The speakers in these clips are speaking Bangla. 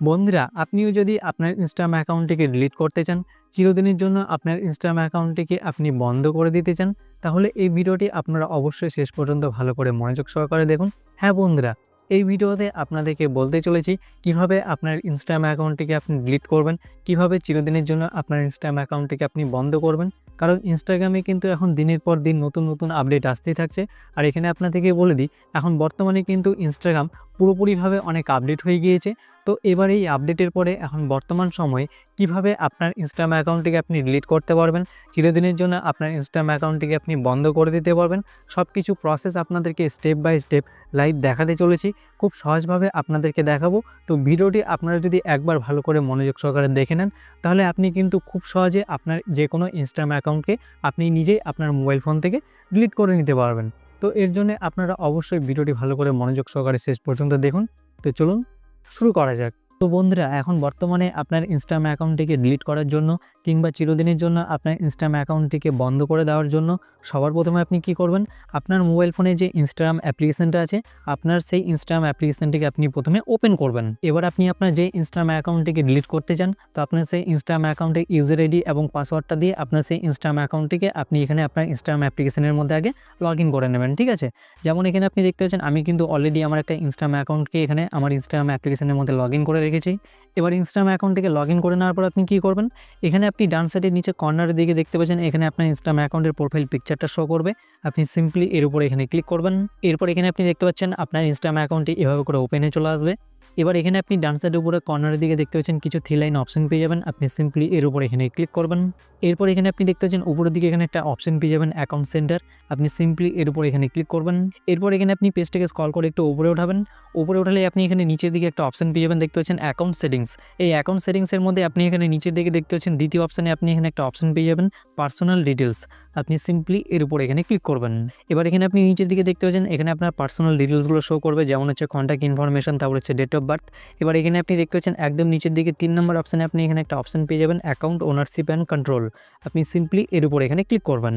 বন্ধুরা, আপনিও যদি আপনার ইনস্টাগ্রাম অ্যাকাউন্টটিকে ডিলিট করতে চান, চিরদিনের জন্য আপনার ইনস্টাগ্রাম অ্যাকাউন্টটিকে আপনি বন্ধ করে দিতে চান, তাহলে এই ভিডিওটি আপনারা অবশ্যই শেষ পর্যন্ত ভালো করে মনোযোগ সহকারে দেখুন। হ্যাঁ বন্ধুরা, এই ভিডিওতে আপনাদেরকে বলতে চলেছি, কীভাবে আপনার ইনস্টাগ্রাম অ্যাকাউন্টটিকে আপনি ডিলিট করবেন, কীভাবে চিরদিনের জন্য আপনার ইনস্টাগ্রাম অ্যাকাউন্টটিকে আপনি বন্ধ করবেন, কারণ ইনস্টাগ্রামে কিন্তু এখন দিনের পর দিন নতুন নতুন আপডেট আসতেই থাকছে। আর এখানে আপনাদেরকে বলে দিই, এখন বর্তমানে কিন্তু ইনস্টাগ্রাম পুরোপুরিভাবে অনেক আপডেট হয়ে গিয়েছে তো এবার এই আপডেটের পরে এখন বর্তমান সময়ে কীভাবে আপনার ইনস্টাগ্রাম অ্যাকাউন্টটিকে আপনি ডিলিট করতে পারবেন, চিরদিনের জন্য আপনার ইনস্টাগ্রাম অ্যাকাউন্টটিকে আপনি বন্ধ করে দিতে পারবেন সব কিছু প্রসেস আপনাদেরকে স্টেপ বাই স্টেপ লাইভ দেখাতে চলেছি, খুব সহজভাবে আপনাদেরকে দেখাবো। তো ভিডিওটি আপনারা যদি একবার ভালো করে মনোযোগ সহকারে দেখে নেন, তাহলে আপনি কিন্তু খুব সহজে আপনার যে কোনো ইনস্টাগ্রাম অ্যাকাউন্টকে আপনি নিজেই আপনার মোবাইল ফোন থেকে ডিলিট করে নিতে পারবেন। তো এর জন্য আপনারা অবশ্যই ভিডিওটি ভালো করে মনোযোগ সহকারে শেষ পর্যন্ত দেখুন। তো চলুন শুরু করা যাক। তো বন্ধুরা এখন বর্তমানে আপনার ইনস্টাগ্রাম অ্যাকাউন্টটিকে ডিলিট করার জন্য কিংবা চিরদিনের জন্য আপনার ইনস্টাগ্রাম অ্যাকাউন্টটিকে বন্ধ করে দেওয়ার জন্য সবার প্রথমে আপনি কি করবেন? আপনার মোবাইল ফোনে যে ইনস্টাগ্রাম অ্যাপ্লিকেশনটা আছে, আপনার সেই ইনস্টাগ্রাম অ্যাপ্লিকেশনটিকে আপনি প্রথমে ওপেন করবেন। এবার আপনি আপনার যে ইনস্টাগ্রাম অ্যাকাউন্টটিকে ডিলিট করতে চান, তো আপনার সেই ইনস্টাগ্রাম অ্যাকাউন্টে ইউজার আইডি এবং পাসওয়ার্ডটা দিয়ে আপনার সেই ইনস্টাগ্রাম অ্যাকাউন্টটিকে আপনি এখানে আপনার ইনস্টাগ্রাম অ্যাপ্লিকেশনের মধ্যে আগে লগ ইন করে নেবেন, ঠিক আছে? যেমন এখানে আপনি দেখতে পাচ্ছেন, আমি কিন্তু অলরেডি আমার একটা ইনস্টাগ্রাম অ্যাকাউন্টকে এখানে আমার ইনস্টাগ্রাম অ্যাপ্লিকেশনের মধ্যে লগ ইন করে রেখেছি। এবার ইনস্টাগ্রাম অ্যাকাউন্টটিকে লগ ইন করে নেওয়ার পর আপনি কী করবেন? এখানে আপনি ডান সাইডের নিচে কর্নারের দিকে দেখতে পাচ্ছেন, এখানে আপনার ইনস্টাগ্রাম অ্যাকাউন্টের প্রোফাইল পিকচারটা শো করবে। আপনি সিম্পলি এর উপর এখানে ক্লিক করবেন। এরপর এখানে আপনি দেখতে পাচ্ছেন, আপনার ইনস্টাগ্রাম অ্যাকাউন্টটি এভাবে করে ওপেনে চলে আসবে। এবার এখানে আপনি ডান সাইডের উপরে কর্নারের দিকে দেখতে পাচ্ছেন কিছু থ্রি লাইন অপশন পেয়ে যাবেন। আপনি সিম্পলি এর উপর এখানে ক্লিক করবেন। এরপর এখানে আপনি দেখতে পাচ্ছেন উপরের দিকে এখানে একটা অপশন পেয়ে যাবেন অ্যাকাউন্ট সেন্টার আপনি সিম্পলি এর উপর এখানে ক্লিক করবেন। এরপর এখানে আপনি পেজটাকে স্কল করে একটু উপরে উঠাবেন। উপরে উঠালে আপনি এখানে নিচের দিকে একটা অপশন পেয়ে যাবেন, দেখতে পাচ্ছেন অ্যাকাউন্ট সেটিংস এই অ্যাকাউন্ট সেটিংসের মধ্যে আপনি এখানে নিচের দিকে দেখতে পাচ্ছেন, দ্বিতীয় অপশানে আপনি এখানে একটা অপশন পেয়ে যাবেন পার্সোনাল ডিটেলস আপনি সিম্পলি এর উপর এখানে ক্লিক করবেন। এবার এখানে আপনি নিচের দিকে দেখতে পাচ্ছেন, এখানে আপনার পার্সোনাল ডিটেলসগুলো শো করবে, যেমন হচ্ছে কন্ট্যাক্ট ইনফরমেশন তারপর হচ্ছে ডেট অফ বার্থ এবার এখানে আপনি দেখতে পাচ্ছেন, একদম নিচের দিকে তিন নম্বর অপশানে আপনি এখানে একটা অপশান পেয়ে যাবেন অ্যাকাউন্ট ওনারশিপ অ্যান্ড কন্ট্রোল আপনি সিম্পলি এর উপর এখানে ক্লিক করবেন।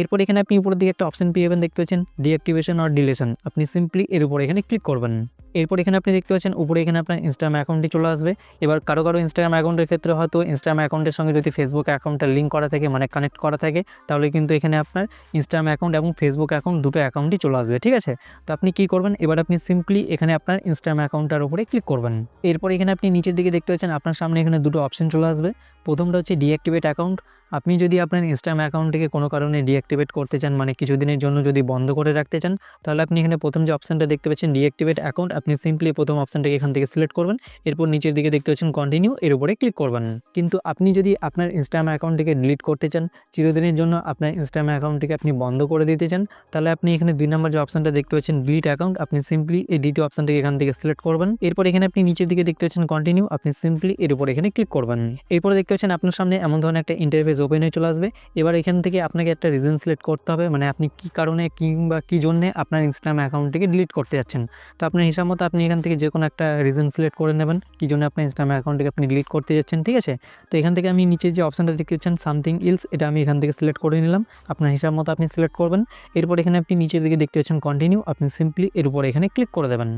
এরপর এখানে আপনি উপরের দিকে একটা অপশন পেয়ে যাবেন, দেখতে পাচ্ছেন ডিঅ্যাক্টিভেশন আর ডিলেশন আপনি সিম্পলি এর উপর এখানে ক্লিক করবেন। এরপর এখানে আপনি দেখতে পাচ্ছেন উপরে এখানে আপনার ইনস্টাগ্রাম অ্যাকাউন্টটি চলে আসবে। এবার কারও কারও ইনস্টাগ্রাম অ্যাকাউন্টের ক্ষেত্রে হয়তো ইনস্টাগ্রাম অ্যাকাউন্টের সঙ্গে যদি ফেসবুক অ্যাকাউন্টটা লিঙ্ক করা থাকে মানে কানেক্ট করা থাকে, তাহলে কিন্তু এখানে আপনার ইনস্টাগ্রাম অ্যাকাউন্ট এবং ফেসবুক অ্যাকাউন্ট দুটো অ্যাকাউন্টই চলে আসবে, ঠিক আছে? তো আপনি কী করবেন? এবার আপনি সিম্পলি এখানে আপনার ইনস্টাগ্রাম অ্যাকাউন্টটার উপরে ক্লিক করবেন। এরপর এখানে আপনি নিচের দিকে দেখতে পাচ্ছেন, আপনার সামনে এখানে দুটো অপশন চলে আসবে। প্রথমটা হচ্ছে ডিঅ্যাক্টিভেট অ্যাকাউন্ট আপনি যদি আপনার ইনস্টাগ্রাম অ্যাকাউন্টটিকে কোনো কারণে ডিঅ্যাক্টিভেট করতে চান মানে কিছুদিনের জন্য যদি বন্ধ করে রাখতে চান, তাহলে আপনি এখানে প্রথম যে অপশানটা দেখতে পাচ্ছেন ডিঅ্যাক্টিভেট অ্যাকাউন্ট আপনি সিম্পলি প্রথম অপশানটাকে এখান থেকে সিলেক্ট করবেন। এরপর নিচের দিকে দেখতে পাচ্ছেন কন্টিনিউ এর উপরে ক্লিক করবেন। কিন্তু আপনি যদি আপনার ইনস্টাগ্রাম অ্যাকাউন্টটিকে ডিলিট করতে চান, চিরদিনের জন্য আপনার ইনস্টাগ্রাম অ্যাকাউন্টটিকে আপনি বন্ধ করে দিতে চান, তাহলে আপনি এখানে দুই নম্বর যে অপশানটা দেখতে পাচ্ছেন ডিলিট অ্যাকাউন্ট আপনি সিম্পলি এই দ্বিতীয় অপশানটাকে এখান থেকে সিলেক্ট করবেন। এরপর এখানে আপনি নিচের দিকে দেখতে পাচ্ছেন কন্টিনিউ আপনি সিম্পলি এর উপর এখানে ক্লিক করবেন। এরপর দেখতে পাচ্ছেন আপনার সামনে এমন ধরনের একটা ইন্টারফেস ওপেন হয়ে চলে আসবে। এবার এখান থেকে আপনাকে একটা রিজন সিলেক্ট করতে হবে মানে আপনি কী কারণে কিংবা কী জন্যে আপনার ইনস্টাগ্রাম অ্যাকাউন্টটিকে ডিলিট করতে যাচ্ছেন। তো আপনার হিসাব মতো আপনি এখান থেকে যে কোনো একটা রিজন সিলেক্ট করে নেবেন, কী জন্য আপনার ইনস্টাগ্রাম অ্যাকাউন্টটিকে আপনি ডিলিট করতে যাচ্ছেন, ঠিক আছে? তো এখান থেকে আমি নিচে যে অপশানটা দেখতে পাচ্ছেন সামথিং ইলস এটা আমি এখান থেকে সিলেক্ট করে নিলাম। আপনার হিসাব মতো আপনি সিলেক্ট করবেন। এরপর এখানে আপনি নিচের দিকে দেখতে পাচ্ছেন কন্টিনিউ আপনি সিম্পলি এর উপর এখানে ক্লিক করে দেবেন।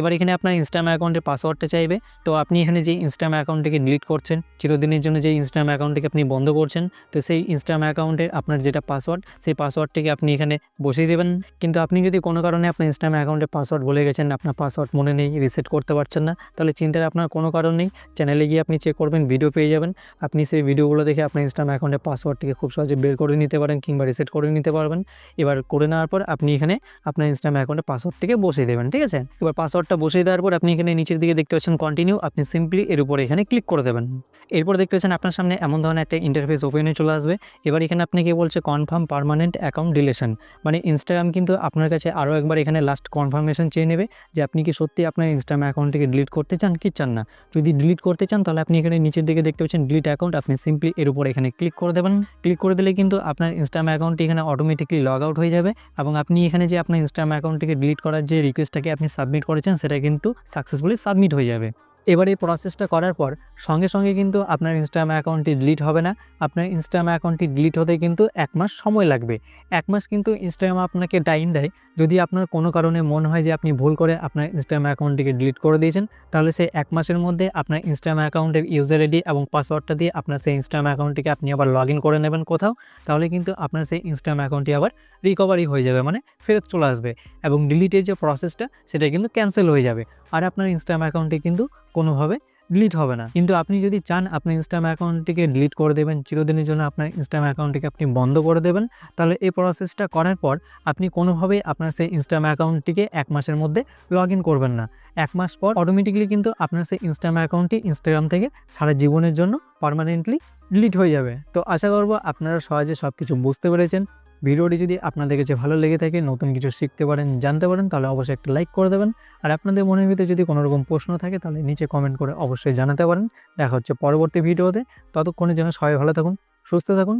এবার এখানে আপনার ইনস্টাগ্রাম অ্যাকাউন্টের পাসওয়ার্ডটা চাইবে। তো আপনি এখানে যে ইনস্টাগ্রাম অ্যাকাউন্টটিকে ডিলিট করছেন, চিরদিনের জন্য যে ইনস্টাগ্রাম অ্যাকাউন্টটিকে আপনি বন্ধ করছেন, তো সেই ইনস্টাগ্রাম অ্যাকাউন্টে আপনার যেটা পাসওয়ার্ড সেই পাসওয়ার্ডটিকে আপনি এখানে বসিয়ে দেবেন। কিন্তু আপনি যদি কোনো কারণে আপনার ইনস্টাগ্রাম অ্যাকাউন্টের পাসওয়ার্ড বলে গেছেন, আপনার পাসওয়ার্ড মনে নেই রিসেট করতে পারছেন না, তাহলে চিন্তার আপনার কোনো কারণ নেই। চ্যানেলে গিয়ে আপনি চেক করবেন ভিডিও পেয়ে যাবেন। আপনি সেই ভিডিওগুলো দেখে আপনার ইনস্টাগ্রাম অ্যাকাউন্টের পাসওয়ার্ডটিকে খুব সহজে বের করে নিতে পারেন কিংবা রিসেট করে নিতে পারবেন। এবার করে নেওয়ার পর আপনি এখানে আপনার ইনস্টাগ্রাম অ্যাকাউন্টের পাসওয়ার্ডটিকে বসিয়ে দেবেন, ঠিক আছে? এবার পাসওয়ার্ডটা বসিয়ে দেওয়ার পর আপনি এখানে নিচের দিকে দেখতে পাচ্ছেন কন্টিনিউ আপনি সিম্পলি এর উপরে এখানে ক্লিক করে দেবেন। এরপর দেখতে পাচ্ছেন আপনার সামনে এমন ধরনের একটা ইন্টারফেস ওপেন চলে আসবে। এবার এখানে আপনাকে বলছে কনফার্ম পারমানেন্ট অ্যাকাউন্ট ডিলেশন মানে ইনস্টাগ্রাম কিন্তু আপনার কাছে আরও একবার এখানে লাস্ট কনফার্মেশন চেয়ে নেবে যে আপনি কি সত্যি আপনার ইনস্টাগ্রাম অ্যাকাউন্টটিকে ডিলিট করতে চান কি চান না। যদি ডিলিট করতে চান তাহলে আপনি এখানে নিচের দিকে দেখতে পাচ্ছেন ডিলিট অ্যাকাউন্ট আপনি সিম্পলি এর উপর এখানে ক্লিক করে দেবেন। ক্লিক করে দিলে কিন্তু আপনার ইনস্টাগ্রাম অ্যাকাউন্টটি এখানে অটোমেটিকলি লগ আউট হয়ে যাবে এবং আপনি এখানে যে আপনার ইনস্টাগ্রাম অ্যাকাউন্টটিকে ডিলিট করার যে রিকোয়েস্টটাকে আপনি সাবমিট করেছেন সেটা কিন্তু সাকসেসফুলি সাবমিট হয়ে যাবে। এবার এই প্রসেসটা করার পর সঙ্গে সঙ্গে কিন্তু আপনার ইনস্টাগ্রাম অ্যাকাউন্টটি ডিলিট হবে না। আপনার ইনস্টাগ্রাম অ্যাকাউন্টটি ডিলিট হতে কিন্তু এক মাস সময় লাগবে। এক মাস কিন্তু ইনস্টাগ্রাম আপনাকে টাইম দেয়। যদি আপনার কোনো কারণে মনে হয় যে আপনি ভুল করে আপনার ইনস্টাগ্রাম অ্যাকাউন্টটিকে ডিলিট করে দিয়েছেন, তাহলে সেই এক মাসের মধ্যে আপনার ইনস্টাগ্রাম অ্যাকাউন্টের ইউজার আইডি এবং পাসওয়ার্ডটা দিয়ে আপনার সেই ইনস্টাগ্রাম অ্যাকাউন্টটিকে আপনি আবার লগ করে নেবেন কোথাও। তাহলে কিন্তু আপনার সেই ইনস্টাগ্রাম অ্যাকাউন্টটি আবার রিকভারি হয়ে যাবে মানে ফেরত চলে আসবে। এবং ডিলিটের যে প্রসেসটা সেটা কিন্তু ক্যান্সেল হয়ে যাবে। আর আপনার ইনস্টাগ্রাম অ্যাকাউন্টটি কিন্তু কোনোভাবে ডিলিট হবে না। কিন্তু আপনি যদি চান আপনার ইনস্টাগ্রাম অ্যাকাউন্টটিকে ডিলিট করে দেবেন, চিরদিনের জন্য আপনার ইনস্টাগ্রাম অ্যাকাউন্টটিকে আপনি বন্ধ করে দেবেন, তাহলে এই প্রসেসটা করার পর আপনি কোনোভাবেই আপনার সেই ইনস্টাগ্রাম অ্যাকাউন্টটিকে এক মাসের মধ্যে লগ করবেন না। এক মাস পর অটোমেটিকলি কিন্তু আপনার সেই ইনস্টাগ্রাম অ্যাকাউন্টটি ইনস্টাগ্রাম থেকে সারা জীবনের জন্য পারমানেন্টলি ডিলিট হয়ে যাবে। তো আশা করব আপনারা সহজে সব কিছু বুঝতে পেরেছেন। ভিডিওটি যদি আপনাদের কাছে ভালো লেগে থাকে, নতুন কিছু শিখতে পারেন, জানতে পারেন, তাহলে অবশ্যই একটা লাইক করে দেবেন। আর আপনাদের মনের ভিতরে যদি কোনো রকম প্রশ্ন থাকে, তাহলে নিচে কমেন্ট করে অবশ্যই জানাতে পারেন। দেখা হচ্ছে পরবর্তী ভিডিওতে। ততক্ষণের জন্য সবাই ভালো থাকুন, সুস্থ থাকুন।